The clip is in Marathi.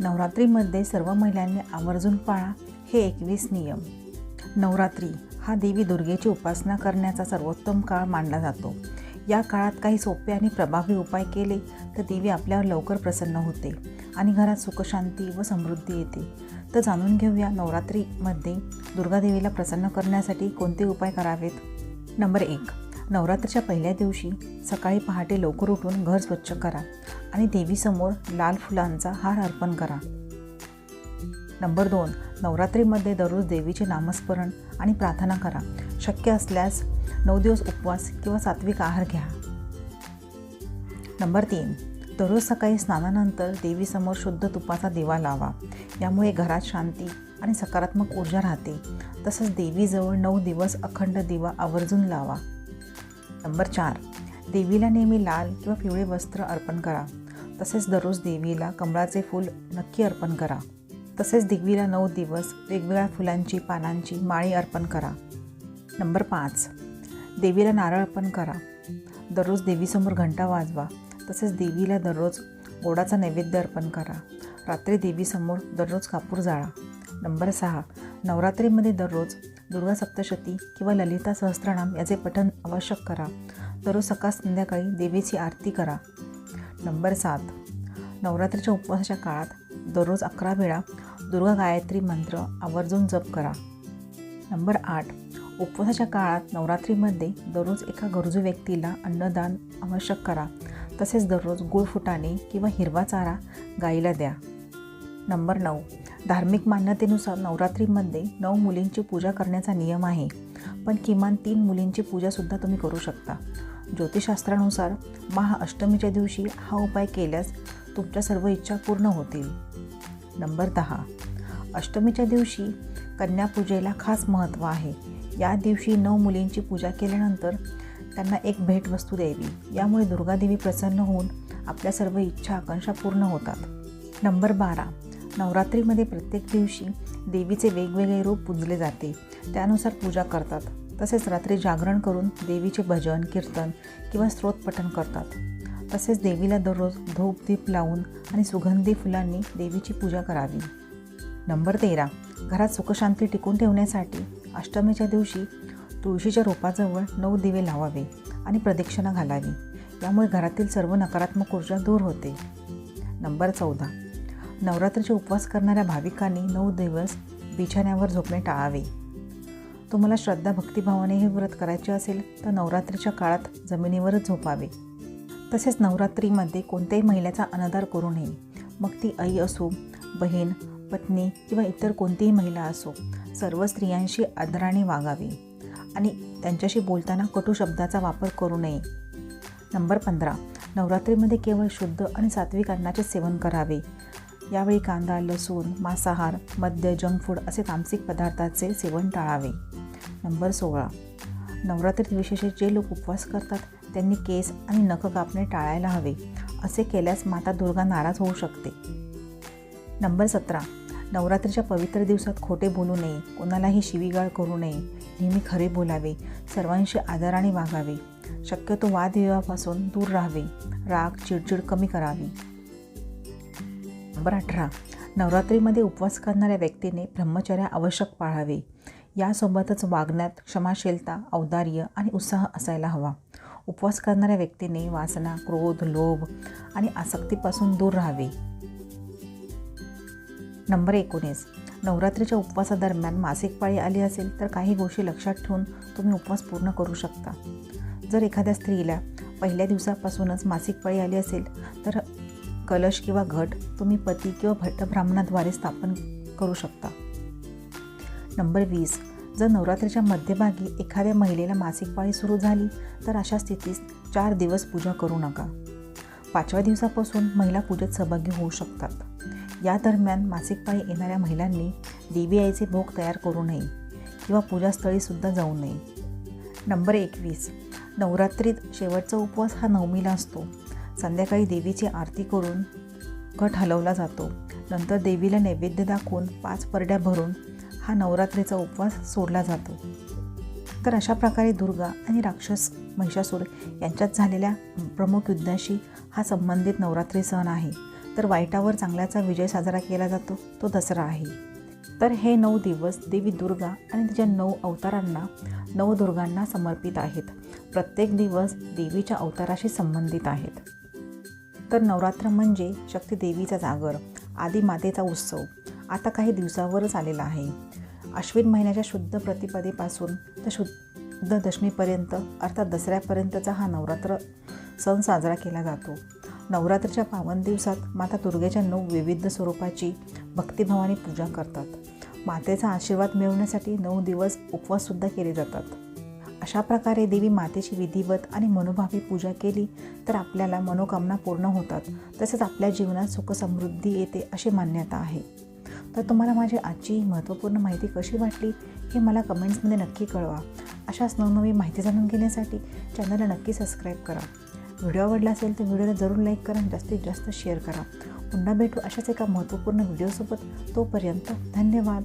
नवरात्रीमध्ये सर्व महिलांनी आवर्जून पाळा हे एकवीस नियम. नवरात्री हा देवी दुर्गेची उपासना करण्याचा सर्वोत्तम काळ मानला जातो. या काळात काही सोपे आणि प्रभावी उपाय केले तर देवी आपल्यावर लवकर प्रसन्न होते आणि घरात सुखशांती व समृद्धी येते. तर जाणून घेऊया नवरात्रीमध्ये दुर्गादेवीला प्रसन्न करण्यासाठी कोणते उपाय करावेत? नंबर एक. नवरात्रीच्या पहिल्या दिवशी सकाळी पहाटे लवकर उठून घर स्वच्छ करा. आणि देवीसमोर लाल फुलांचा हार अर्पण करा. नंबर दोन नवरात्रीमध्ये दररोज देवीचे नामस्मरण आणि प्रार्थना करा. शक्य असल्यास नऊ दिवस उपवास किंवा सात्विक आहार घ्या. नंबर तीन दररोज सकाळी स्नानानंतर देवीसमोर शुद्ध तुपाचा दिवा लावा. यामुळे घरात शांती आणि सकारात्मक ऊर्जा राहते. तसंच देवीजवळ नऊ दिवस अखंड दिवा आवर्जून लावा. नंबर चार देवीला नेहमी लाल किंवा पिवळे वस्त्र अर्पण करा. तसेच दररोज देवीला कमळाचे फूल नक्की अर्पण करा. तसेच देवीला नऊ दिवस वेगवेगळ्या फुलांची पानांची माळी अर्पण करा. नंबर पाच. देवीला नारळ अर्पण करा. दररोज देवीसमोर घंटा वाजवा. तसेच देवीला दररोज गोडाचा नैवेद्य अर्पण करा. रात्री देवीसमोर दररोज कापूर जाळा. नंबर सहा. नवरात्रीमध्ये दररोज दुर्गा सप्तशती किंवा ललिता सहस्त्रनाम याचे पठण आवश्यक करा. दररोज सकाळ संध्याकाळी देवीची आरती करा. नंबर सात. नवरात्रीच्या उपवासाच्या काळात दररोज अकरा वेळा दुर्गा गायत्री मंत्र आवर्जून जप करा. नंबर आठ. उपवासाच्या काळात नवरात्रीमध्ये दररोज एका गरजू व्यक्तीला अन्नदान आवश्यक करा. तसेच दररोज गुळ फुटाणे किंवा हिरवा चारा गाईला द्या. नंबर नऊ. धार्मिक मान्यतेनुसार नवरात्रीमध्ये नऊ मुलींची पूजा करण्याचा नियम आहे. पण किमान तीन मुलींची पूजासुद्धा तुम्ही करू शकता. ज्योतिषशास्त्रानुसार महाअष्टमीच्या दिवशी हा उपाय केल्यास तुमच्या सर्व इच्छा पूर्ण होतील. नंबर दहा. अष्टमीच्या दिवशी कन्यापूजेला खास महत्त्व आहे. या दिवशी नऊ मुलींची पूजा केल्यानंतर त्यांना एक भेटवस्तू द्यावी. यामुळे दुर्गादेवी प्रसन्न होऊन आपल्या सर्व इच्छा आकांक्षा पूर्ण होतात. नंबर बारा. नवरात्रीमध्ये प्रत्येक दिवशी देवीचे वेगवेगळे रूप पुजले जाते. त्यानुसार पूजा करतात. तसेच रात्री जागरण करून देवीचे भजन कीर्तन किंवा स्त्रोत करतात. तसेच देवीला दररोज धूप दीप लावून आणि सुगंधी फुलांनी देवीची पूजा करावी. नंबर तेरा. घरात सुखशांती टिकून ठेवण्यासाठी अष्टमीच्या दिवशी तुळशीच्या रोपाजवळ नऊ दिवे लावावे आणि प्रदक्षिणा घालावी. यामुळे घरातील सर्व नकारात्मक ऊर्जा दूर होते. नंबर चौदा. नवरात्रीचे उपवास करणाऱ्या भाविकांनी नऊ दिवस बिछाण्यावर झोपणे टाळावे. तुम्हाला श्रद्धा भक्तिभावाने हे व्रत करायचे असेल तर नवरात्रीच्या काळात जमिनीवरच झोपावे. तसेच नवरात्रीमध्ये कोणत्याही महिलेचा अनादर करू नये. मग ती आई असो बहीण पत्नी किंवा इतर कोणतीही महिला असो सर्व स्त्रियांशी आदराने वागावे आणि त्यांच्याशी बोलताना कटू शब्दाचा वापर करू नये. नंबर पंधरा. नवरात्रीमध्ये केवळ शुद्ध आणि सात्विक अन्नाचे सेवन करावे. यावेळी कांदा लसूण मांसाहार मद्य जंक फूड असे तामसिक पदार्थाचे सेवन टाळावे. नंबर सोळा नवरात्रीत विशेष जे लोक उपवास करतात त्यांनी केस आणि नख कापणे टाळायला हवे. असे केल्यास माता दुर्गा नाराज होऊ शकते. नंबर सतरा. नवरात्रीच्या पवित्र दिवसात खोटे बोलू नये कोणालाही शिवीगाळ करू नये नेहमी खरे बोलावे सर्वांशी आदराने वागावे. शक्यतो वादविवाहापासून दूर राहावे. राग चिडचिड कमी करावी. नंबर अठरा. नवरात्रीमध्ये उपवास करणाऱ्या व्यक्तीने ब्रह्मचर्य आवश्यक पाळावे. यासोबतच वागण्यात क्षमाशीलता औदार्य आणि उत्साह असायला हवा. उपवास करणाऱ्या व्यक्तीने वासना क्रोध लोभ आणि आसक्तीपासून दूर राहावे. नंबर एकोणीस. नवरात्रीच्या उपवासादरम्यान मासिक पाळी आली असेल तर काही गोष्टी लक्षात ठेवून तुम्ही उपवास पूर्ण करू शकता. जर एखाद्या स्त्रीला पहिल्या दिवसापासूनच मासिक पाळी आली असेल तर कलश किंवा घट तुम्ही पती किंवा भट्टब्राह्मणाद्वारे स्थापन करू शकता. नंबर वीस. जर नवरात्रीच्या मध्यभागी एखाद्या महिलेला मासिक पाळी सुरू झाली तर अशा स्थितीत चार दिवस पूजा करू नका. पाचव्या दिवसापासून महिला पूजेत सहभागी होऊ शकतात. या दरम्यान मासिक पाळी येणाऱ्या महिलांनी देवी आईचे भोग तयार करू नये किंवा पूजास्थळीसुद्धा जाऊ नये. नंबर एकवीस. नवरात्रीत शेवटचा उपवास हा नवमीला असतो. संध्याकाळी देवीची आरती करून घट हलवला जातो. नंतर देवीला नैवेद्य दाखवून पाच परड्या भरून हा नवरात्रीचा उपवास सोडला जातो. तर अशा प्रकारे दुर्गा आणि राक्षस महिषासूर यांच्यात झालेल्या प्रमुख युद्धाशी हा संबंधित नवरात्री सण आहे. तर वाईटावर चांगल्याचा विजय साजरा केला जातो तो दसरा आहे. तर हे नऊ दिवस देवी दुर्गा आणि तिच्या नऊ अवतारांना नवदुर्गांना समर्पित आहेत. प्रत्येक दिवस देवीच्या अवताराशी संबंधित आहेत. तर नवरात्र म्हणजे शक्ती देवीचा जागर आदी मातेचा उत्सव. आता काही दिवसावरच आलेला आहे. अश्विन महिन्याच्या शुद्ध प्रतिपदेपासून तर शुद्ध दशमीपर्यंत अर्थात दसऱ्यापर्यंतचा हा नवरात्र सण साजरा केला जातो. नवरात्रीच्या पावन दिवसात माता दुर्गेच्या नऊ विविध स्वरूपाची भक्तिभावाने पूजा करतात. मातेचा आशीर्वाद मिळवण्यासाठी नऊ दिवस उपवाससुद्धा केले जातात. अशा प्रकारे देवी मातेची विधिवत आणि मनोभावी पूजा केली तर आपल्याला मनोकामना पूर्ण होतात. तसेच आपल्या जीवनात सुखसमृद्धी येते अशी मान्यता आहे. तर तुम्हाला माझी आजची महत्त्वपूर्ण माहिती कशी वाटली हे मला कमेंट्समध्ये नक्की कळवा. अशाच नवनवी माहिती जाणून घेण्यासाठी चॅनलला नक्की सबस्क्राईब करा. व्हिडिओ आवडला असेल तर व्हिडिओला जरूर लाईक करा आणि जास्तीत जास्त शेअर करा. पुन्हा भेटू अशाच एका महत्त्वपूर्ण व्हिडिओसोबत. तोपर्यंत धन्यवाद.